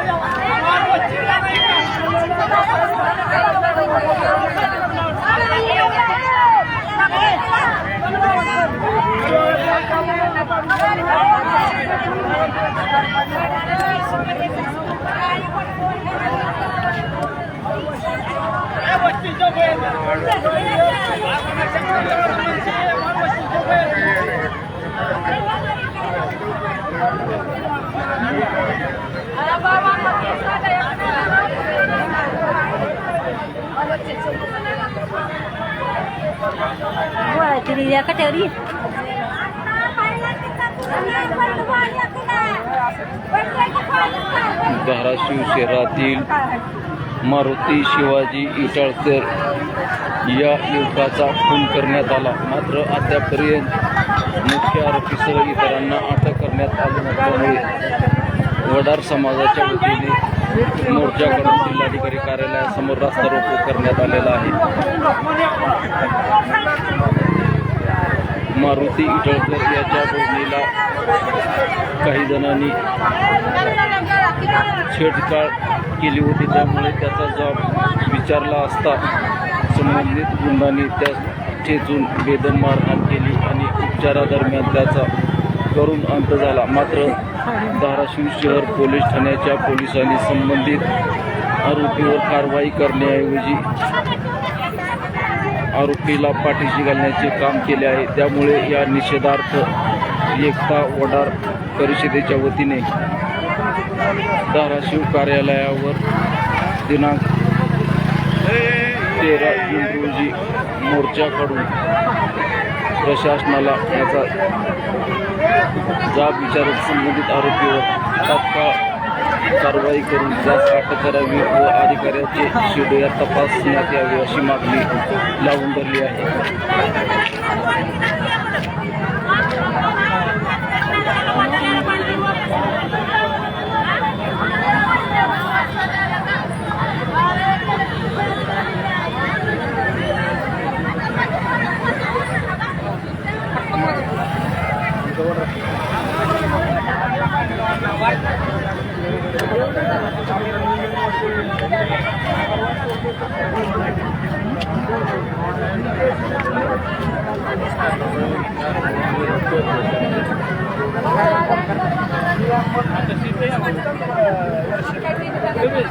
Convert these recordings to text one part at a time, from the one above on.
不要玩 कट्यावरी धाराशिव शहरातील मारुती शिवाजी इटाळकर या युवकाचा खून करण्यात आला. मात्र अद्यापर्यंत मुख्य आरोपीसह इतरांना अटक करण्यात आली नसल्यामुळे वडार समाजाच्या वतीने मोर्चाकडून जिल्हाधिकारी कार्यालयासमोर रास्ता रोको करण्यात आलेला आहे. मारुती इटळकर याच्या बोलणीला काही जणांनी छेडछाड केली होती त्यामुळे त्याचा जबाब विचारला असता संबंधित गुंडांनी त्यास ठेचून बेदम मारहाण केली आणि उपचारादरम्यान त्याचा करून अंत झाला. मात्र धाराशिव शहर पोलीस ठाण्याच्या पोलिसांनी संबंधित आरोपीवर कारवाई करण्याऐवजी आरोपीला पाठीशी घालण्याचे काम केले आहे. त्यामुळे या निषेधार्थ एकता वडार परिषदेच्या वतीने धाराशिव कार्यालयावर दिनांक तेरा जून रोजी मोर्चाकडून प्रशासनाला याचा जाब विचारत संबंधित आरोपीवर तात्काळ कारवाई करून जास्त अटक करावी व अधिकाऱ्याचे शिडोया तपासण्यात यावी अशी मागणी लावून धरली आहे.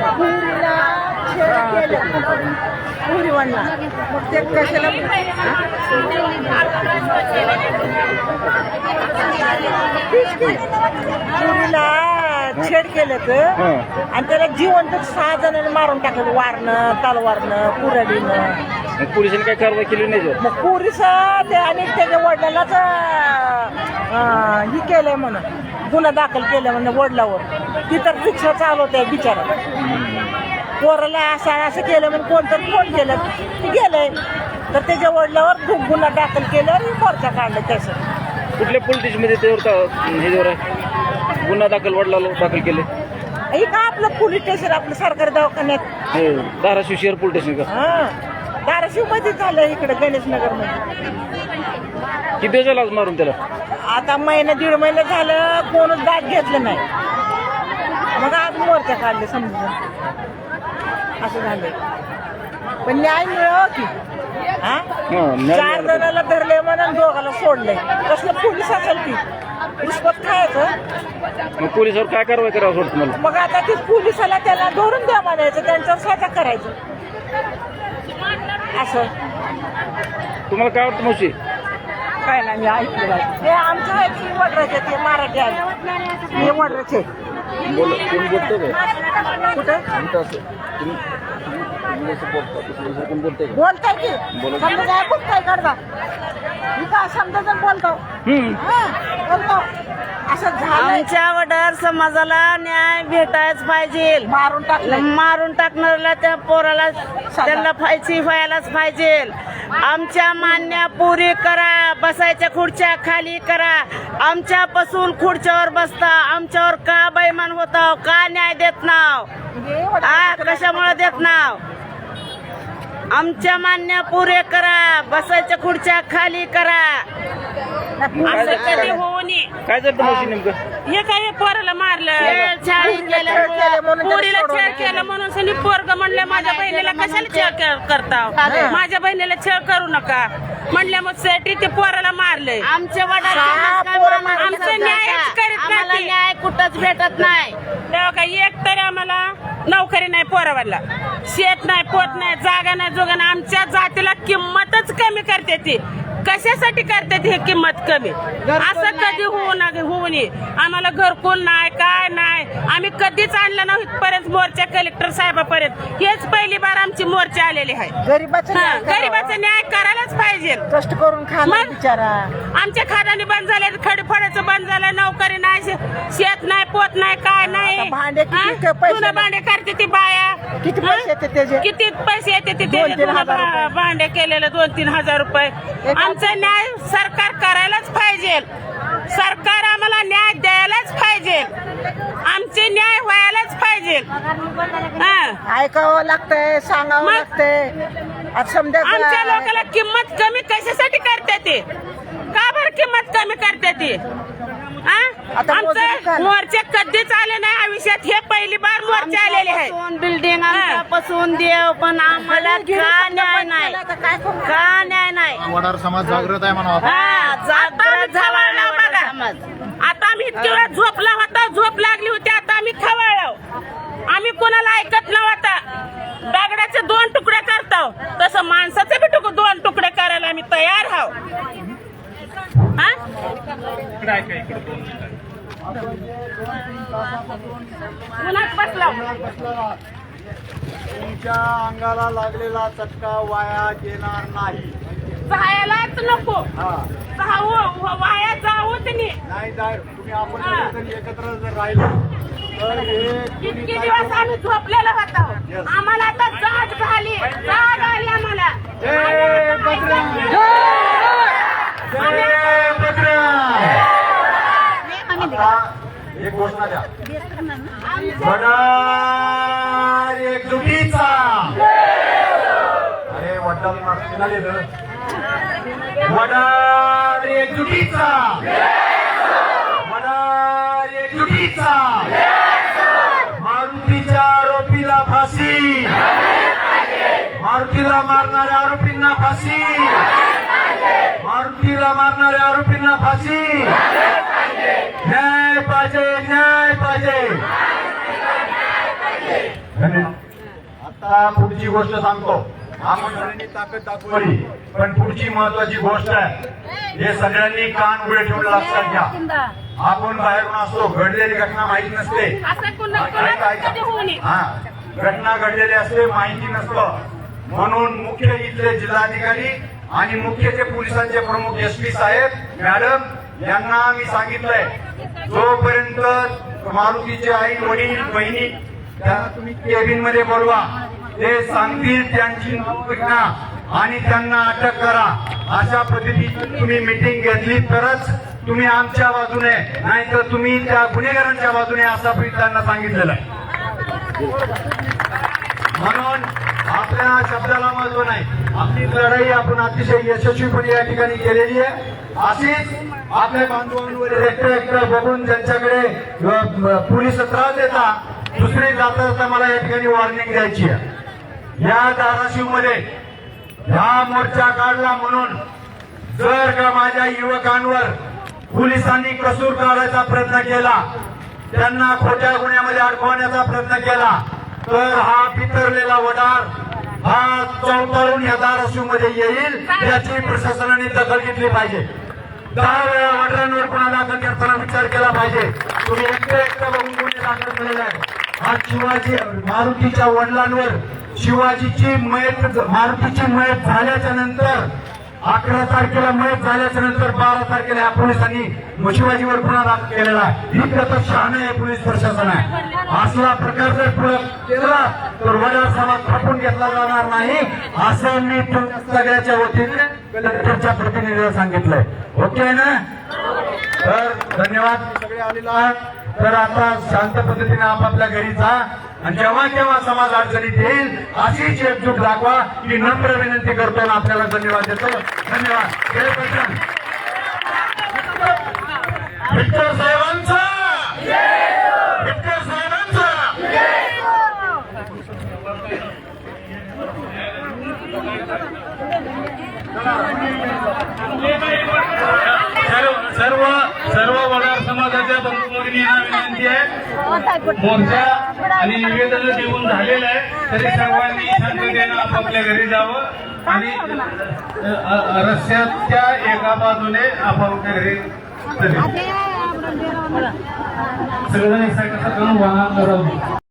पुरीला छेड केलं. मग ते कशाला छेड केलं तर हां. आणि त्याला जिवंत सहा जणांनी मारून टाकलं वारनं तलवारनं कुऱ्हाडीनं. मग पोलिसांनी काय कारवाई केली नाही? मग पुरीस ते आणि त्याच्या वडिलालाच अं, ही केलंय म्हणून. गुन्हा दाखल केलं म्हणून वडिलावर ती तर रिक्षा चालवते बिचारा पोराला असं असं केलं म्हणून कोणतरी फोन केलं. की गेलंय. तर त्याच्या वडिलावर गु- गुन्हा दाखल केलं आणि मोर्चा काढला त्याचं. कुठल्या पोलीस स्टेशनमध्ये त्यावर ह्याच्यावर आहे गुन्हा दाखल वडिलाला दाखल केले? हे का आपलं पोलीस स्टेशन आपलं सरकारी दवाखान्यात? हो धाराशिव शहर पोलीस स्टेशन का? हा. धाराशिवमध्ये झालं इकडे गणेशनगरमध्ये. किती दिवस झाला मारून त्याला? आता महिना दीड महिना झालं कोणच दात घेतलं नाही. मग आज मोर्चा काढले समजून असं झालं. पण न्याय मिळावं की. हा? हां न्याय चार. जणाला धरले म्हणून दोघाला सोडले. कसलं पोलीस असेल की रिश्वत खायचं. मग पोलिसावर काय कारवाई करावं मला मग आता ते पोलिसाला त्याला धरून द्या म्हणायचं त्यांच्यावर साजा करायचं. असं. तुम्हाला काय वाटतं मावशी? काय नाही मी ऐकलं नाही. आमचं आहे की वडराचे ते मराठी आहे. हे वडराचे. बोल कोण बोलतोय? काय कुठं? आमचं असं. तुम्ही बोलतंय का. समजा काय करता मी काय समजा जण बोलतो. हा, बोलतो. असं झालं आमच्या वडार समाजाला न्याय भेटायच पाहिजे. मारून टाकलं मारून टाकणाऱ्याला त्या पोराला त्यांना फायची व्हायलाच पाहिजे. आमच्या मान्य पुरी करा बसायच्या खुर्च्या खाली करा. आमच्यापासून खुर्च्यावर बसता आमच्यावर का बैमान होता का न्याय देत नाव? आ कशामुळे देत नाव? आमच्या मान्य पुरे करा बसायच्या खुर्च्या खाली करा. असं कधी होऊ नये काय झालं मावशी नेमकं? हे काय हे पोराला मारलं? केलं पोरीला. छेड केलं म्हणून सनी पोरग म्हणले माझ्या बहिणीला कशाला छेड कर- करता हा. माझ्या बहिणीला छेड करू नका. म्हणल्या मग साठी ते पोराला मारलंय. आमच्या पोरं मारली आमचं न्यायच करीत नाही आम्हाला ते. न्याय कुठंच भेटत नाही. तेव्हा काय एक तरी आम्हाला नोकरी नाही पोरावाला. शेत नाही पोट नाही जागा नाही जोगा नाही. आमच्या जातीला किंमतच कमी करते ती. कशासाठी करते ती ही किंमत कमी? असं कधी होऊ नये. नये आम्हाला घरकुल नाही काय नाही. आम्ही कधीच आणलं नाही इथपर्यंत मोर्चा कलेक्टर साहेबापर्यंत. हेच पहिली बार आमची मोर्चा आलेली आहे. गरीबाचं हा, न्याय करावं. गरिबाचा न्याय करायलाच पाहिजे. कष्ट करून खाला मग? बिचारा. आमच्या खादानी बंद झाले खडफडाचं बंद झालं नोकरी नाही शे- शेत नाही पोत नाही काय नाही. आता भांडे किती हा? क- पैसे जुनं भांडे करते ती बाया? किती हा? पैसे येते त्याचे? किती पैसे येते ते दोन तीन जुनं हजार भा- रुपये. भांडे केलेलं दोन तीन हजार रुपये. एक- आमचा न्याय सरकार करायलाच पाहिजे. सरकार आम्हाला न्याय द्यायलाच पाहिजे. आमचे न्याय व्हायलाच पाहिजे. हा. ऐकावं लागतंय सांगावं? लागतंय. समजा आमच्या लोकांना किंमत कमी कशासाठी करते ते? का बरं किंमत कमी करते ती? आमचं. मोर्चे कधीच आले नाही आयुष्यात हे पहिली बार मोर्चे आलेले आहे बिल्डिंग आमच्यापासून देव पण आम्हाला का न्याय नाही? का न्याय नाही? वडार समाज जागृत आहे म्हणा हा, आता जागृत आम्ही झाला बघा. समाज. आता आम्ही इतके वेळ झोपला होता झोप लागली होती आता आम्ही खवळलो. आम्ही कोणाला ऐकत नव्हता. दगडाचे दोन तुकडे करतो तसं माणसाचे बी दोन तुकडे करायला आम्ही तयार आहोत हा उन्हात बसलो. तुमच्या अंगाला लागलेला चटका वाया येणार नाही. जायलाच नको. हा. जाऊ वाया जाऊ त्यांनी नाही जाय तुम्ही आपण हा. एकत्र जर राहिलो तर हे कोणी इतके काय दिवस आम्ही झोपलेलो होतो. Yes. आम्हाला आता जाग झाली. जाग आली आम्हाला! जय! आता एक घोषणा द्या. वडार एकजुटीचा अरे वडाल मार्क्स झाले ना? एकजुटीचा वडार एकजुटीचा मारुतीच्या आरोपीला फाशी. मारुतीला मारणाऱ्या आरोपींना फाशी. मारुतीला मारणाऱ्या आरोपींना फाशी. न्याय पाहिजे न्याय पाहिजे. आता पुढची गोष्ट सांगतो. महामंडळांनी ताकद दाखवली पण पुढची महत्वाची गोष्ट आहे. हे सगळ्यांनी कान उघडे ठेवून लक्षात घ्या. आपण बाहेरून असतो घडलेली घटना माहीत नसते. हा घटना घडलेली असते माहिती नसतं. म्हणून मुख्य इथले जिल्हाधिकारी आणि मुख्यचे पोलिसांचे प्रमुख एस पी साहेब मॅडम यांना मी सांगितलंय जोपर्यंत मारुतीचे आई वडील बहिणी त्यांना तुम्ही केबिनमध्ये बोलवा ते सांगतील त्यांची नावं घ्या आणि त्यांना अटक करा. अशा पद्धतीची तुम्ही मिटिंग घेतली तरच तुम्ही आमच्या बाजूने नाहीतर तुम्ही त्या गुन्हेगारांच्या बाजूने असा त्यांना सांगितलेलं आहे. म्हणून आपल्या शब्दाला महत्त्व नाही. आपली लढाई आपण अतिशय यशस्वीपणे या ठिकाणी केलेली आहे. अशीच आपल्या बांधवांवर एकटं एकटं बघून ज्यांच्याकडे पोलीस त्रास देतात दुसरी जाता जाता मला या ठिकाणी वॉर्निंग द्यायची आहे. या धाराशिवमध्ये हा मोर्चा काढला म्हणून जर का माझ्या युवकांवर पोलिसांनी कसूर काढायचा प्रयत्न केला त्यांना खोट्या गुन्ह्यामध्ये अडकवण्याचा प्रयत्न केला तर हा बिथरलेला वडार हा चौताळून या धाराशिवमध्ये येईल याची प्रशासनाने दखल घेतली पाहिजे. दहा वेळा वडिलांवर गुन्हा दाखल करताना विचार केला पाहिजे. तुम्ही एकटं एकटा बघून गुन्हे दाखल केलेले आहे. आज शिवाजी मारुतीच्या वडिलांवर शिवाजीची मयत मारुतीची मयत झाल्याच्यानंतर अकरा तारखेला मयत झाल्याच्यानंतर बारा तारखेला या पोलिसांनी शिवाजीवर गुन्हा दाखल केलेला आहे. ही तर शहाणा आहे पोलीस प्रशासन आहे. असला प्रकार जर पुढे केला तर वडार समाज खपून घेतला जाणार नाही असं मी सगळ्याच्या वतीने कलेक्टरच्या प्रतिनिधीला सांगितलंय. ओके आहे ना? तर धन्यवाद. सगळे आलेला आहात. तर आता शांत पद्धतीने आपापल्या घरी जा. आणि जेव्हा केव्हा समाज अडचणीत येईल अशीच एकजूट दाखवा की नम्र विनंती करतो आणि आपल्याला धन्यवाद देतो. धन्यवाद. जय विठ्ठल साहेबांचा. विठ्ठल साहेबांचा. सर्व सर्व वडार समाजाच्या बंधू विनंती आहे. मोर्चा आणि निवेदन देऊन झालेलं आहे तरी सर्वांनी शांततेनं आपापल्या घरी जावं आणि रस्त्याच्या एका बाजूने आपापल्या घरी एक साईड वाहन दे.